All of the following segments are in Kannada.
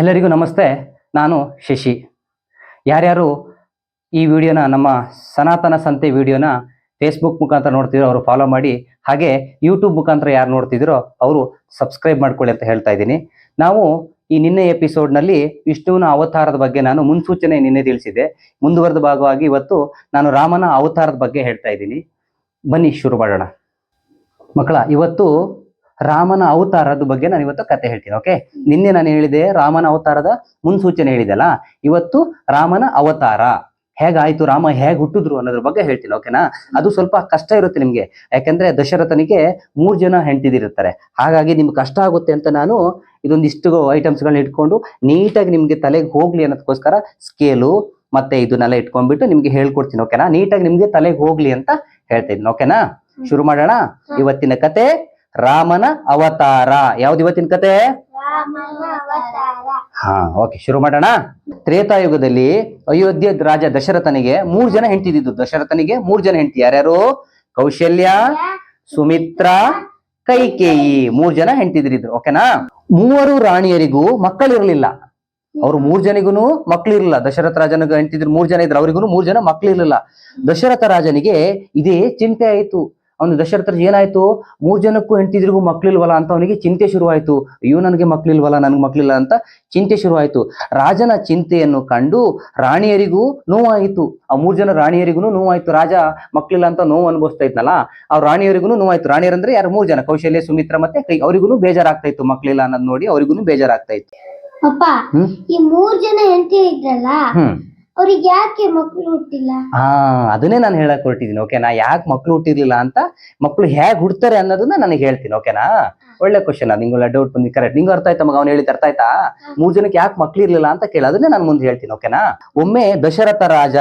ಎಲ್ಲರಿಗೂ ನಮಸ್ತೆ. ನಾನು ಶಶಿ. ಯಾರ್ಯಾರು ಈ ವಿಡಿಯೋನ, ನಮ್ಮ ಸನಾತನ ಸಂತೆ ವಿಡಿಯೋನ ಫೇಸ್ಬುಕ್ ಮುಖಾಂತರ ನೋಡ್ತಿದ್ರು ಅವರು ಫಾಲೋ ಮಾಡಿ, ಹಾಗೆ ಯೂಟ್ಯೂಬ್ ಮುಖಾಂತರ ಯಾರು ನೋಡ್ತಿದ್ದೀರೋ ಅವರು ಸಬ್ಸ್ಕ್ರೈಬ್ ಮಾಡ್ಕೊಳ್ಳಿ ಅಂತ ಹೇಳ್ತಾ ಇದ್ದೀನಿ. ನಾವು ಈ ನಿನ್ನೆ ಎಪಿಸೋಡ್ನಲ್ಲಿ ವಿಷ್ಣುವಿನ ಅವತಾರದ ಬಗ್ಗೆ ನಾನು ಮುನ್ಸೂಚನೆ ನಿನ್ನೆ ತಿಳಿಸಿದೆ ಮುಂದುವರೆದ ಭಾಗವಾಗಿ ಇವತ್ತು ನಾನು ರಾಮನ ಅವತಾರದ ಬಗ್ಗೆ ಹೇಳ್ತಾ ಇದ್ದೀನಿ. ಬನ್ನಿ, ಶುರು ಮಾಡೋಣ. ಮಕ್ಕಳ, ಇವತ್ತು ರಾಮನ ಅವತಾರದ ಬಗ್ಗೆ ನಾನು ಇವತ್ತು ಕತೆ ಹೇಳ್ತೀನಿ ಓಕೆ ನಿನ್ನೆ ನಾನು ಹೇಳಿದೆ ರಾಮನ ಅವತಾರದ ಮುನ್ಸೂಚನೆ ಹೇಳಿದೆಲ್ಲ. ಇವತ್ತು ರಾಮನ ಅವತಾರ. ಹೇಗಾಯ್ತು? ರಾಮ ಹೇಗ್ ಹುಟ್ಟಿದ್ರು ಅನ್ನೋದ್ರ ಬಗ್ಗೆ ಹೇಳ್ತೀನಿ ಓಕೆನಾ ಅದು ಸ್ವಲ್ಪ ಕಷ್ಟ ಇರುತ್ತೆ ನಿಮ್ಗೆ. ಯಾಕಂದ್ರೆ ದಶರಥನಿಗೆ ಮೂರ್ ಜನ ಹೆಂಡತಿದಿರುತ್ತಾರೆ ಹಾಗಾಗಿ ನಿಮ್ಗೆ ಕಷ್ಟ ಆಗುತ್ತೆ ಅಂತ ನಾನು ಇದೊಂದಿಷ್ಟು ಐಟಮ್ಸ್ಗಳನ್ನ ಇಟ್ಕೊಂಡು ನೀಟಾಗಿ ನಿಮ್ಗೆ ತಲೆಗೆ ಹೋಗ್ಲಿ ಅನ್ನೋದಕ್ಕೋಸ್ಕರ ಸ್ಕೇಲು ಮತ್ತೆ ಇದನ್ನೆಲ್ಲ ಇಟ್ಕೊಂಡ್ಬಿಟ್ಟು ನಿಮ್ಗೆ ಹೇಳ್ಕೊಡ್ತೀನಿ ಓಕೆನಾ ನೀಟಾಗಿ ನಿಮ್ಗೆ ತಲೆಗೆ ಹೋಗ್ಲಿ ಅಂತ ಹೇಳ್ತಾ ಇದ್ದೀನಿ ಓಕೆನಾ ಶುರು ಮಾಡೋಣ. ಇವತ್ತಿನ ಕತೆ ರಾಮನ ಅವತಾರ. ಯಾವ್ದು ಇವತ್ತಿನ ಕತೆ? ಹಾ ಓಕೆ ಶುರು ಮಾಡೋಣ. ತ್ರೇತಾಯುಗದಲ್ಲಿ ಅಯೋಧ್ಯೆ ರಾಜ ದಶರಥನಿಗೆ ಮೂರ್ ಜನ ಹೆಂಡತಿದ್ದು ದಶರಥನಿಗೆ ಮೂರ್ ಜನ ಹೆಂಡತಿ. ಯಾರ್ಯಾರು? ಕೌಶಲ್ಯ ಸುಮಿತ್ರ ಕೈಕೇಯಿ. ಮೂರ್ ಜನ ಹೆಂಡತಿದ್ರಿದ್ರು. ಓಕೆನಾ ಮೂವರು ರಾಣಿಯರಿಗೂ ಮಕ್ಕಳಿರ್ಲಿಲ್ಲ ಅವ್ರು ಮೂರ್ ಜನಿಗೂ ಮಕ್ಳಿರ್ಲಿಲ್ಲ ದಶರಥ ರಾಜನಿಗೆ ಹೆಂಡತಿದ್ರು ಮೂರ್ ಜನ ಇದ್ರು. ಅವ್ರಿಗೂ ಮೂರ್ ಜನ ಮಕ್ಳಿರ್ಲಿಲ್ಲ ದಶರಥ ರಾಜನಿಗೆ ಇದೇ ಚಿಂತೆ ಆಯ್ತು. ಅವನು ದಶರಥರ ಏನಾಯ್ತು? ಮೂರ್ ಜನಕ್ಕೂ ಹೆಂಡತಿದ್ರಿಗೂ ಮಕ್ಳಿಲ್ವಲ್ಲ ಅಂತ ಅವನಿಗೆ ಚಿಂತೆ ಶುರುವಾಯಿತು. ಅಯ್ಯೋ ನನಗೆ ಮಕ್ಳಿಲ್ವಲ್ಲ ನನ್ಗೆ ಮಕ್ಳಿಲ್ಲ ಅಂತ ಚಿಂತೆ ಶುರುವಾಯ್ತು. ರಾಜನ ಚಿಂತೆಯನ್ನು ಕಂಡು ರಾಣಿಯರಿಗೂ ನೋವಾಯಿತು. ಆ ಮೂರ್ ಜನ ರಾಣಿಯರಿಗೂ ನೋವಾಯ್ತು. ರಾಜ ಮಕ್ಳಿಲ್ಲ ಅಂತ ನೋವು ಅನುಭವಿಸ್ತಾ ಇದ್ನಲ್ಲ ಆ ರಾಣಿಯರಿಗೂ ನೋವಾಯ್ತು. ರಾಣಿಯರಂದ್ರೆ ಯಾರು? ಮೂರ್ ಜನ. ಕೌಶಲ್ಯ ಸುಮಿತ್ರ ಮತ್ತೆ ಕೈ ಅವರಿಗೂ ಬೇಜಾರಾಗ್ತಾ ಇತ್ತು. ಮಕ್ಳಿಲ್ಲ ಅನ್ನೋದು ನೋಡಿ ಅವರಿಗೂ ಬೇಜಾರಾಗ್ತಾ ಇತ್ತು. ಅಪ್ಪ ಈ ಮೂರ್ ಜನ ಹೆಂಡತಿ ಇದ್ರಲ್ಲ ಅವ್ರಿಗೆ ಯಾಕೆ ಮಕ್ಳು ಹುಟ್ಟಿಲ್ಲ? ಹಾ ಅದನ್ನೇ ನಾನು ಹೇಳಕ್ ಹೊರಟಿದ್ದೀನಿ ಓಕೆನಾ ಯಾಕೆ ಮಕ್ಳು ಹುಟ್ಟಿರ್ಲಿಲ್ಲ ಅಂತ ಮಕ್ಳು ಹೇಗ್ ಹುಡ್ತಾರೆ ಅನ್ನೋದನ್ನ ನನಗೆ ಹೇಳ್ತೀನಿ ಓಕೆನಾ ಒಳ್ಳೆ ಕ್ವಶನ್ ನಿಂಗೆಲ್ಲ ಡೌಟ್ ಬಂದಿ ಕರೆಕ್ಟ್ ನಿಂಗೆ ಅರ್ಥ ಆಯ್ತಾ ಮಗ ಅವ್ನು ಹೇಳಿದ್ ಅರ್ಥ ಆಯ್ತಾ? ಮೂರ್ ಜನಕ್ಕೆ ಯಾಕೆ ಮಕ್ಳು ಇರ್ಲಿಲ್ಲ ಅಂತ ಕೇಳಿ ಅದನ್ನೇ ನಾನು ಮುಂದೆ ಹೇಳ್ತೀನಿ ಓಕೆನಾ ಒಮ್ಮೆ ದಶರಥ ರಾಜ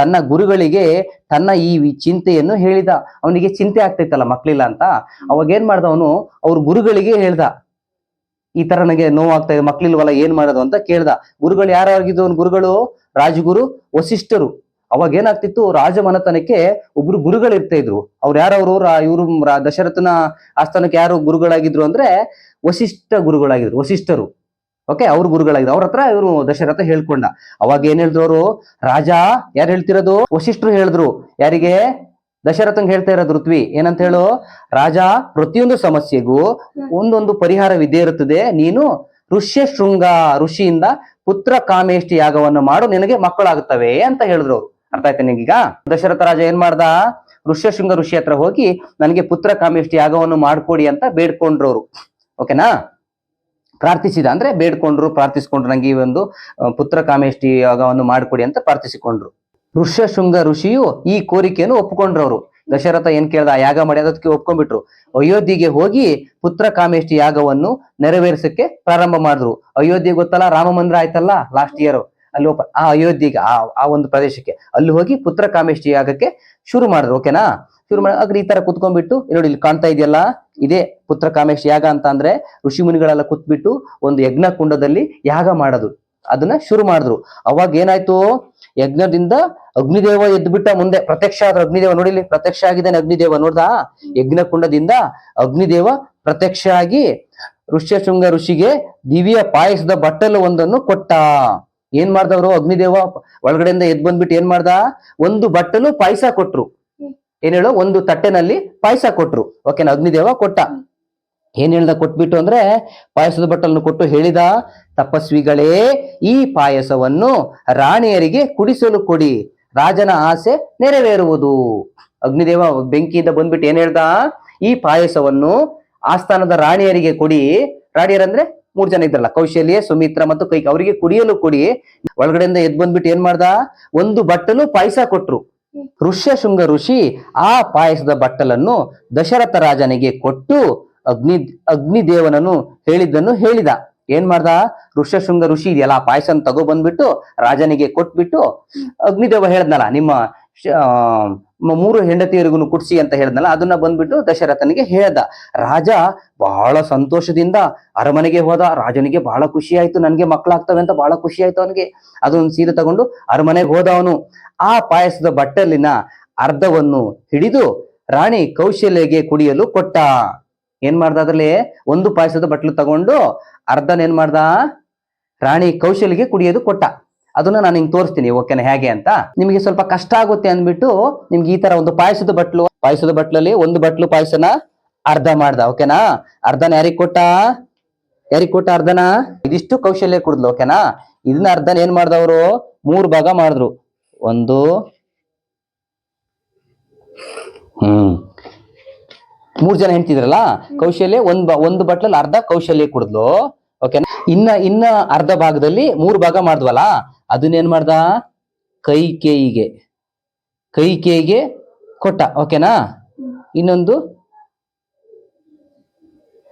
ತನ್ನ ಗುರುಗಳಿಗೆ ತನ್ನ ಈ ಚಿಂತೆಯನ್ನು ಹೇಳಿದ. ಅವನಿಗೆ ಚಿಂತೆ ಆಗ್ತೈತಲ್ಲ ಮಕ್ಳಿಲ್ಲ ಅಂತ? ಅವಾಗ ಏನ್ ಮಾಡ್ದ ಅವನು ಅವ್ರ ಗುರುಗಳಿಗೆ ಹೇಳ್ದ. ಈ ತರ ನನಗೆ ನೋವಾಗ್ತಾ ಇದೆ, ಮಕ್ಳಿಲ್ವಲ್ಲ ಏನ್ ಮಾಡೋದು ಅಂತ ಕೇಳ್ದ. ಗುರುಗಳು ಯಾರಾಗಿದ್ದು ಗುರುಗಳು, ರಾಜಗುರು, ವಸಿಷ್ಠರು. ಅವಾಗ ಏನಾಗ್ತಿತ್ತು ರಾಜಮನೆತನಕ್ಕೆ ಒಬ್ರು ಗುರುಗಳು ಇರ್ತಾ ಇದ್ರು. ಅವ್ರು ಯಾರವರು? ಇವರು ದಶರಥನ ಆಸ್ಥಾನಕ್ಕೆ ಯಾರು ಗುರುಗಳಾಗಿದ್ರು ಅಂದ್ರೆ ವಸಿಷ್ಠ ಗುರುಗಳಾಗಿದ್ರು, ವಸಿಷ್ಠರು. ಓಕೆ ಅವ್ರ ಗುರುಗಳಾಗಿದ್ರು. ಅವ್ರ ಹತ್ರ ಇವರು ದಶರಥ ಹೇಳ್ಕೊಂಡ. ಅವಾಗ ಏನ್ ಹೇಳಿದ್ರು ಅವರು? ರಾಜ, ಯಾರು ಹೇಳ್ತಿರೋದು? ವಸಿಷ್ಠರು ಹೇಳಿದ್ರು. ಯಾರಿಗೆ? ದಶರಥಂಗ್ ಹೇಳ್ತಾ ಇರೋದು ಋತ್ವಿ. ಏನಂತ ಹೇಳು ರಾಜ ಪ್ರತಿಯೊಂದು ಸಮಸ್ಯೆಗೂ ಒಂದೊಂದು ಪರಿಹಾರವಿದ್ದೇ ಇರುತ್ತದೆ. ನೀನು ಋಷ್ಯ ಶೃಂಗ ಋಷಿಯಿಂದ ಪುತ್ರ ಕಾಮೇಷ್ಟಿ ಯಾಗವನ್ನು ಮಾಡು ನಿನಗೆ ಮಕ್ಕಳಾಗುತ್ತವೆ ಅಂತ ಹೇಳಿದ್ರು. ಅವ್ರು ಅರ್ಥ ಆಯ್ತಾ ನಿಂಗೀಗ? ದಶರಥ ರಾಜ ಏನ್ ಮಾಡ್ದ? ಋಷ್ಯಶೃಂಗ ಋಷಿ ಹತ್ರ ಹೋಗಿ ನನಗೆ ಪುತ್ರ ಕಾಮೇಷ್ಟಿ ಯಾಗವನ್ನು ಮಾಡ್ಕೊಡಿ ಅಂತ ಬೇಡ್ಕೊಂಡ್ರವ್ರು ಓಕೆನಾ? ಪ್ರಾರ್ಥಿಸಿದ ಅಂದ್ರೆ ಬೇಡ್ಕೊಂಡ್ರು ಪ್ರಾರ್ಥಿಸ್ಕೊಂಡ್ರು. ನಂಗೆ ಈ ಒಂದು ಪುತ್ರ ಕಾಮೇಷ್ಟಿ ಯಾಗವನ್ನು ಮಾಡ್ಕೊಡಿ ಅಂತ ಪ್ರಾರ್ಥಿಸಿಕೊಂಡ್ರು. ಋಷ್ಯಶೃಂಗ ಋಷಿಯು ಈ ಕೋರಿಕೆಯನ್ನು ಒಪ್ಪಿಕೊಂಡ್ರವ್ರು. ದಶರಥ ಏನ್ ಕೇಳ್ದ? ಆ ಯಾಗ ಮಾಡಿ ಅದಕ್ಕೆ ಒಪ್ಕೊಂಡ್ಬಿಟ್ರು. ಅಯೋಧ್ಯೆಗೆ ಹೋಗಿ ಪುತ್ರ ಕಾಮೇಷ್ಟಿ ಯಾಗವನ್ನು ನೆರವೇರಿಸಕ್ಕೆ ಪ್ರಾರಂಭ ಮಾಡಿದ್ರು. ಅಯೋಧ್ಯೆ ಗೊತ್ತಲ್ಲ? ರಾಮ ಮಂದಿರ ಆಯ್ತಲ್ಲ ಲಾಸ್ಟ್ ಇಯರ್ ಅಲ್ಲಿ ಆ ಅಯೋಧ್ಯೆಗೆ, ಆ ಆ ಒಂದು ಪ್ರದೇಶಕ್ಕೆ. ಅಲ್ಲಿ ಹೋಗಿ ಪುತ್ರ ಕಾಮೇಷ್ಟಿ ಯಾಗಕ್ಕೆ ಶುರು ಮಾಡಿದ್ರು ಓಕೆನಾ ಶುರು ಮಾಡಿ ಈ ತರ ಕುತ್ಕೊಂಡ್ಬಿಟ್ಟು ನೋಡಿ ಇಲ್ಲಿ ಕಾಣ್ತಾ ಇದೆಯಲ್ಲ? ಇದೇ ಪುತ್ರ ಕಾಮೇಶ್ ಯಾಗ ಅಂತ ಅಂದ್ರೆ ಋಷಿ ಮುನಿಗಳೆಲ್ಲ ಕುತ್ಬಿಟ್ಟು ಒಂದು ಯಜ್ಞ ಕುಂಡದಲ್ಲಿ ಯಾಗ ಮಾಡೋದು. ಅದನ್ನ ಶುರು ಮಾಡಿದ್ರು. ಅವಾಗ ಏನಾಯ್ತು? ಯಜ್ಞದಿಂದ ಅಗ್ನಿದೇವ ಎದ್ಬಿಟ್ಟ ಮುಂದೆ. ಪ್ರತ್ಯಕ್ಷ ಆದ್ರ ಅಗ್ನಿದೇವ ನೋಡಿಲಿ ಪ್ರತ್ಯಕ್ಷ ಆಗಿದ್ದಾನೆ ಅಗ್ನಿದೇವ, ನೋಡ್ದ? ಯಜ್ಞ ಕುಂಡದಿಂದ ಅಗ್ನಿದೇವ ಪ್ರತ್ಯಕ್ಷ ಆಗಿ ಋಷ್ಯಶೃಂಗ ಋಷಿಗೆ ದಿವ್ಯ ಪಾಯಸದ ಬಟ್ಟಲು ಒಂದನ್ನು ಕೊಟ್ಟ. ಏನ್ ಮಾಡ್ದವ್ರು ಅಗ್ನಿದೇವ? ಒಳಗಡೆಯಿಂದ ಎದ್ ಬಂದ್ಬಿಟ್ಟು ಏನ್ ಮಾಡ್ದ? ಒಂದು ಬಟ್ಟಲು ಪಾಯಸ ಕೊಟ್ರು. ಏನ್ ಹೇಳೋ? ಒಂದು ತಟ್ಟೆನಲ್ಲಿ ಪಾಯಸ ಕೊಟ್ರು. ಓಕೆನಾ? ಅಗ್ನಿದೇವ ಕೊಟ್ಟ. ಏನ್ ಹೇಳ್ದ ಕೊಟ್ಬಿಟ್ಟು ಅಂದ್ರೆ ಪಾಯಸದ ಬಟ್ಟಲನ್ನು ಕೊಟ್ಟು ಹೇಳಿದ, ತಪಸ್ವಿಗಳೇ, ಈ ಪಾಯಸವನ್ನು ರಾಣಿಯರಿಗೆ ಕುಡಿಸಲು ಕೊಡಿ. ರಾಜನ ಆಸೆ ನೆರವೇರುವುದು. ಅಗ್ನಿದೇವ ಬೆಂಕಿಯಿಂದ ಬಂದ್ಬಿಟ್ಟು ಏನ್ ಹೇಳ್ದ? ಈ ಪಾಯಸವನ್ನು ಆಸ್ಥಾನದ ರಾಣಿಯರಿಗೆ ಕೊಡಿ. ರಾಣಿಯರಂದ್ರೆ ಮೂರ್ ಜನ ಇದ್ರಲ್ಲ ಕೌಶಲ್ಯ, ಸುಮಿತ್ರ ಮತ್ತು ಕೈ ಅವರಿಗೆ ಕುಡಿಯಲು ಕೊಡಿ. ಒಳಗಡೆಯಿಂದ ಎದ್ ಬಂದ್ಬಿಟ್ಟು ಏನ್ ಮಾಡ್ದ? ಒಂದು ಬಟ್ಟಲು ಪಾಯಸ ಕೊಟ್ರು. ಋಷ್ಯ ಶೃಂಗ ಋಷಿ ಆ ಪಾಯಸದ ಬಟ್ಟಲನ್ನು ದಶರಥ ರಾಜನಿಗೆ ಕೊಟ್ಟು ಅಗ್ನಿ ಅಗ್ನಿ ದೇವನನ್ನು ಹೇಳಿದ್ದನ್ನು ಹೇಳಿದ. ಏನ್ ಮಾಡ್ದ? ಋಷ್ಯಶೃಂಗ ಋಷಿ ಇದೆಯಲ್ಲ, ಪಾಯಸನ್ ತಗೋ ಬಂದ್ಬಿಟ್ಟು ರಾಜನಿಗೆ ಕೊಟ್ಬಿಟ್ಟು ಅಗ್ನಿದೇವ ಹೇಳದ್ನಲ್ಲ, ನಿಮ್ಮ ಮೂರು ಹೆಂಡತಿಯರಿಗೂ ಕುಡ್ಸಿ ಅಂತ ಹೇಳಿದ್ನಲ್ಲ, ಅದನ್ನ ಬಂದ್ಬಿಟ್ಟು ದಶರಥನಿಗೆ ಹೇಳ್ದ. ರಾಜ ಬಹಳ ಸಂತೋಷದಿಂದ ಅರಮನೆಗೆ ಹೋದ, ರಾಜನಿಗೆ ಬಹಳ ಖುಷಿ ಆಯ್ತು, ನನ್ಗೆ ಮಕ್ಕಳಾಗ್ತವೆ ಅಂತ ಬಹಳ ಖುಷಿ ಆಯ್ತು ಅವನಿಗೆ. ಅದೊಂದು ಸೀರೆ ತಗೊಂಡು ಅರಮನೆಗೆ ಹೋದ ಅವನು ಆ ಪಾಯಸದ ಬಟ್ಟಲಿನ ಅರ್ಧವನ್ನು ಹಿಡಿದು ರಾಣಿ ಕೌಶಲ್ಯಗೆ ಕುಡಿಯಲು ಕೊಟ್ಟ. ಏನ್ ಮಾಡ್ದ ಅದ್ರಲ್ಲಿ? ಒಂದು ಪಾಯಸದ ಬಟ್ಲು ತಗೊಂಡು ಅರ್ಧನ ಏನ್ ಮಾಡ್ದ? ರಾಣಿ ಕೌಶಲ್ಗೆ ಕುಡಿಯೋದು ಕೊಟ್ಟ. ಅದನ್ನ ನಾನು ನಿಮ್ಗೆ ತೋರಿಸ್ತೀನಿ, ಓಕೆನಾ? ಹೇಗೆ ಅಂತ. ನಿಮಗೆ ಸ್ವಲ್ಪ ಕಷ್ಟ ಆಗುತ್ತೆ ಅಂದ್ಬಿಟ್ಟು ನಿಮ್ಗೆ ಈ ತರ ಒಂದು ಪಾಯಸದ ಬಟ್ಲು, ಪಾಯಸದ ಬಟ್ಲಲ್ಲಿ ಒಂದು ಬಟ್ಲು ಪಾಯಸನ ಅರ್ಧ ಮಾಡ್ದ, ಓಕೆನಾ? ಅರ್ಧನ ಯಾರಿಗೆ ಕೊಟ್ಟ? ಯಾರಿಗ್ ಕೊಟ್ಟ ಅರ್ಧನ? ಇದಿಷ್ಟು ಕೌಶಲ್ಯ ಕುಡಿದ್ಲು, ಓಕೆನಾ? ಇದನ್ನ ಅರ್ಧನ ಏನ್ ಮಾಡ್ದವ್ರು ಮೂರ್ ಭಾಗ ಮಾಡಿದ್ರು. ಒಂದು, ಹ್ಮ್. ಮೂರ್ ಜನ ಹೆಂಡ್ತಿದ್ರಲ್ಲ, ಕೌಶಲ್ಯ ಒಂದ್ ಒಂದು ಬಟ್ಲಲ್ಲಿ ಅರ್ಧ ಕೌಶಲ್ಯ ಕುಡ್ದ್ಲು. ಓಕೆನಾ ಇನ್ನ ಇನ್ನ ಅರ್ಧ ಭಾಗದಲ್ಲಿ ಮೂರು ಭಾಗ ಮಾಡಿದ್ವಲ್ಲ, ಅದನ್ನೇನ್ ಮಾಡ್ದ? ಕೈ ಕೇಯಿಗೆ. ಕೈ ಕೇಯಿಗೆ ಕೊಟ್ಟ ಓಕೆನಾ ಇನ್ನೊಂದು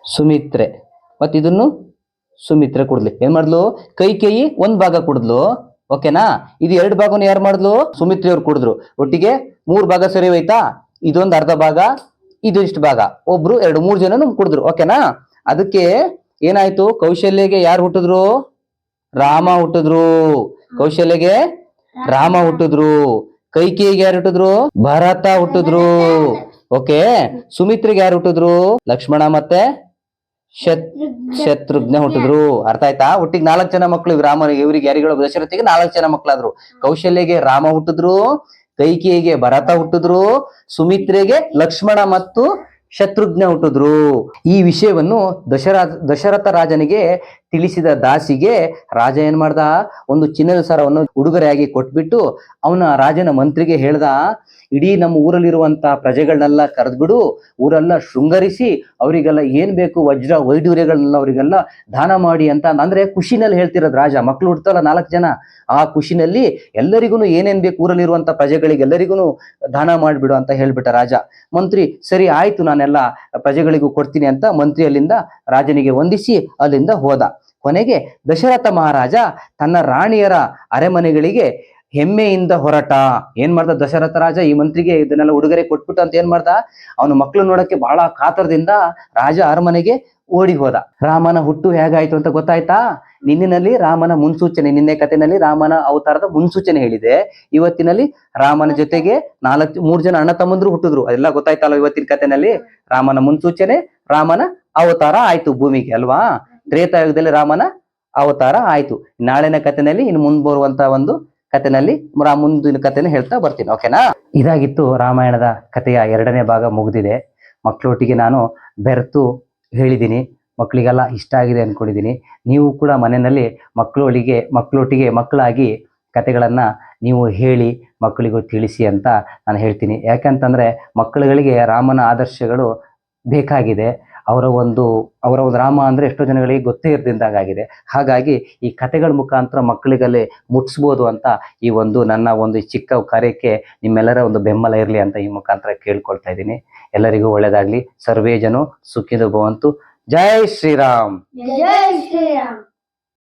ಸುಮಿತ್ರೆ. ಮತ್ ಇದನ್ನು ಸುಮಿತ್ರೆ ಕುಡ್ಲಿ ಏನ್ ಮಾಡ್ಲು ಕೈ ಕೇಯಿ ಒಂದ್ ಭಾಗ ಕುಡ್ದ್ಲು ಓಕೆನಾ ಇದು ಎರಡು ಭಾಗವನ್ನು ಯಾರು ಮಾಡಿದ್ಲು? ಸುಮಿತ್ರೆ ಅವ್ರು ಕುಡಿದ್ರು. ಒಟ್ಟಿಗೆ ಮೂರ್ ಭಾಗ ಸರಿ ಹೋಯ್ತಾ ಇದೊಂದು ಅರ್ಧ ಭಾಗ ಇದು ಇಷ್ಟು ಭಾಗ. ಒಬ್ರು ಎರಡು ಮೂರು ಜನನು ಕುಡಿದ್ರು. ಓಕೆನಾ ಅದಕ್ಕೆ ಏನಾಯ್ತು? ಕೌಶಲ್ಯಗೆ ಯಾರು ಹುಟ್ಟಿದ್ರು? ರಾಮ ಹುಟ್ಟಿದ್ರು. ಕೌಶಲ್ಯಗೆ ರಾಮ ಹುಟ್ಟಿದ್ರು. ಕೈಕೇಯಿಗೆ ಯಾರು ಹುಟ್ಟಿದ್ರು? ಭರತ ಹುಟ್ಟಿದ್ರು. ಓಕೆ ಸುಮಿತ್ರಿಗೆ ಯಾರು ಹುಟ್ಟಿದ್ರು? ಲಕ್ಷ್ಮಣ ಮತ್ತೆ ಶತ್ ಶತ್ರುಘ್ನ ಹುಟ್ಟಿದ್ರು. ಅರ್ಥ ಆಯ್ತಾ? ಒಟ್ಟಿಗೆ ನಾಲ್ಕು ಜನ ಮಕ್ಕಳು ರಾಮನಿಗೆ ಇವರಿಗೆ ಯಾರಿಗಳು ದಶರಥಿಗೆ ನಾಲ್ಕು ಜನ ಮಕ್ಕಳಾದ್ರು ಕೌಶಲ್ಯಗೆ ರಾಮ ಹುಟ್ಟಿದ್ರು. ಕೈಕೇಯಿಗೆ ಭರತ ಹುಟ್ಟಿದ್ರು ಸುಮಿತ್ರೆಗೆ ಲಕ್ಷ್ಮಣ ಮತ್ತು ಶತ್ರುಘ್ನ ಹುಟ್ಟಿದ್ರು. ಈ ವಿಷಯವನ್ನು ದಶರಾಜ, ದಶರಥ ರಾಜನಿಗೆ ತಿಳಿಸಿದ ದಾಸಿಗೆ ರಾಜ ಏನ್ ಮಾಡ್ದ? ಒಂದು ಚಿನ್ನದ ಸರವನ್ನು ಉಡುಗೊರೆಯಾಗಿ ಕೊಟ್ಬಿಟ್ಟು ಅವನ ರಾಜನ ಮಂತ್ರಿಗೆ ಹೇಳ್ದ, ಇಡೀ ನಮ್ಮ ಊರಲ್ಲಿರುವಂತ ಪ್ರಜೆಗಳನ್ನೆಲ್ಲ ಕರೆದ್ಬಿಡು, ಊರೆಲ್ಲ ಶೃಂಗರಿಸಿ, ಅವರಿಗೆಲ್ಲ ಏನ್ ಬೇಕು ವಜ್ರ ವೈಡೂರ್ಯಗಳನ್ನೆಲ್ಲ ಅವರಿಗೆಲ್ಲ ದಾನ ಮಾಡಿ ಅಂತ ಅಂದ್ರೆ ಖುಷಿನಲ್ಲಿ ಹೇಳ್ತಿರೋದು ರಾಜ. ಮಕ್ಳು ಹುಡ್ತಲ್ಲ ನಾಲ್ಕು ಜನ. ಆ ಖುಷಿನಲ್ಲಿ ಎಲ್ಲರಿಗೂ ಏನೇನ್ ಬೇಕು ಊರಲ್ಲಿರುವಂತ ಪ್ರಜೆಗಳಿಗೆಲ್ಲರಿಗೂ ದಾನ ಮಾಡಿಬಿಡು ಅಂತ ಹೇಳ್ಬಿಟ್ಟ ರಾಜ. ಮಂತ್ರಿ, ಸರಿ ಆಯ್ತು ನಾನೆಲ್ಲ ಪ್ರಜೆಗಳಿಗೂ ಕೊಡ್ತೀನಿ ಅಂತ ಮಂತ್ರಿ ಅಲ್ಲಿಂದ ರಾಜನಿಗೆ ವಂದಿಸಿ ಅಲ್ಲಿಂದ ಹೋದ. ಕೊನೆಗೆ ದಶರಥ ಮಹಾರಾಜ ತನ್ನ ರಾಣಿಯರ ಅರೆಮನೆಗಳಿಗೆ ಹೆಮ್ಮೆಯಿಂದ ಹೊರಟ. ಏನ್ ಮಾಡ್ದ ದಶರಥ ರಾಜ? ಈ ಮಂತ್ರಿಗೆ ಇದನ್ನೆಲ್ಲ ಉಡುಗೊರೆ ಕೊಟ್ಬಿಟ್ಟು ಅಂತ ಏನ್ ಮಾಡ್ದ? ಅವನು ಮಕ್ಕಳು ನೋಡಕ್ಕೆ ಬಹಳ ಕಾತರದಿಂದ ರಾಜ ಅರಮನೆಗೆ ಓಡಿ ಹೋದ ರಾಮನ ಹುಟ್ಟು ಹೇಗಾಯ್ತು ಅಂತ ಗೊತ್ತಾಯ್ತಾ? ನಿನ್ನಿನಲ್ಲಿ ರಾಮನ ಮುನ್ಸೂಚನೆ, ನಿನ್ನೆ ಕಥೆನಲ್ಲಿ ರಾಮನ ಅವತಾರದ ಮುನ್ಸೂಚನೆ ಹೇಳಿದೆ. ಇವತ್ತಿನಲ್ಲಿ ರಾಮನ ಜೊತೆಗೆ ನಾಲ್ಕು, ಮೂರು ಜನ ಅಣ್ಣ ತಮ್ಮಂದ್ರು ಹುಟ್ಟಿದ್ರು. ಅದೆಲ್ಲ ಗೊತ್ತಾಯ್ತಲ್ಲ ಇವತ್ತಿನ ಕಥೆನಲ್ಲಿ ರಾಮನ ಮುನ್ಸೂಚನೆ, ರಾಮನ ಅವತಾರ ಆಯ್ತು ಭೂಮಿಗೆ, ಅಲ್ವಾ? ತ್ರೇತಾಯುಗದಲ್ಲಿ ರಾಮನ ಅವತಾರ ಆಯ್ತು. ನಾಳಿನ ಕಥೆನಲ್ಲಿ ಇನ್ನು ಮುಂದ್ ಒಂದು ಕಥೆನಲ್ಲಿ ಮುಂದಿನ ಕಥೆನ ಹೇಳ್ತಾ ಬರ್ತೀನಿ, ಓಕೆನಾ? ಇದಾಗಿತ್ತು ರಾಮಾಯಣದ ಕಥೆಯ ಎರಡನೇ ಭಾಗ ಮುಗಿದಿದೆ. ಮಕ್ಕಳೊಟ್ಟಿಗೆ ನಾನು ಬೆರೆತು ಹೇಳಿದ್ದೀನಿ, ಮಕ್ಕಳಿಗೆಲ್ಲ ಇಷ್ಟ ಆಗಿದೆ ಅಂದ್ಕೊಂಡಿದ್ದೀನಿ ನೀವು ಕೂಡ ಮನೆಯಲ್ಲಿ ಮಕ್ಕಳೊಳಿಗೆ, ಮಕ್ಕಳೊಟ್ಟಿಗೆ ಮಕ್ಕಳಾಗಿ ಕತೆಗಳನ್ನು ನೀವು ಹೇಳಿ, ಮಕ್ಕಳಿಗೂ ತಿಳಿಸಿ ಅಂತ ನಾನು ಹೇಳ್ತೀನಿ. ಯಾಕಂತಂದರೆ ಮಕ್ಕಳುಗಳಿಗೆ ರಾಮನ ಆದರ್ಶಗಳು ಬೇಕಾಗಿದೆ. ಅವರ ಒಂದು ಅವರ ಒಂದು ರಾಮ ಅಂದರೆ ಎಷ್ಟೋ ಜನಗಳಿಗೆ ಗೊತ್ತೇ ಇರ್ದಿಂದಾಗಿದೆ ಹಾಗಾಗಿ ಈ ಕಥೆಗಳ ಮುಖಾಂತರ ಮಕ್ಕಳಿಗಲ್ಲಿ ಮುಟ್ಟಿಸ್ಬೋದು ಅಂತ ಈ ಒಂದು ನನ್ನ ಒಂದು ಚಿಕ್ಕ ಕಾರ್ಯಕ್ಕೆ ನಿಮ್ಮೆಲ್ಲರ ಒಂದು ಬೆಂಬಲ ಇರಲಿ ಅಂತ ಈ ಮುಖಾಂತರ ಕೇಳ್ಕೊಳ್ತಾ ಇದ್ದೀನಿ. ಎಲ್ಲರಿಗೂ ಒಳ್ಳೆಯದಾಗಲಿ ಸರ್ವೇ ಜನ ಸುಖಿದು ಭವಂತು. ಜೈ ಶ್ರೀರಾಮ್. ಜೈ ಶ್ರೀರಾಮ್.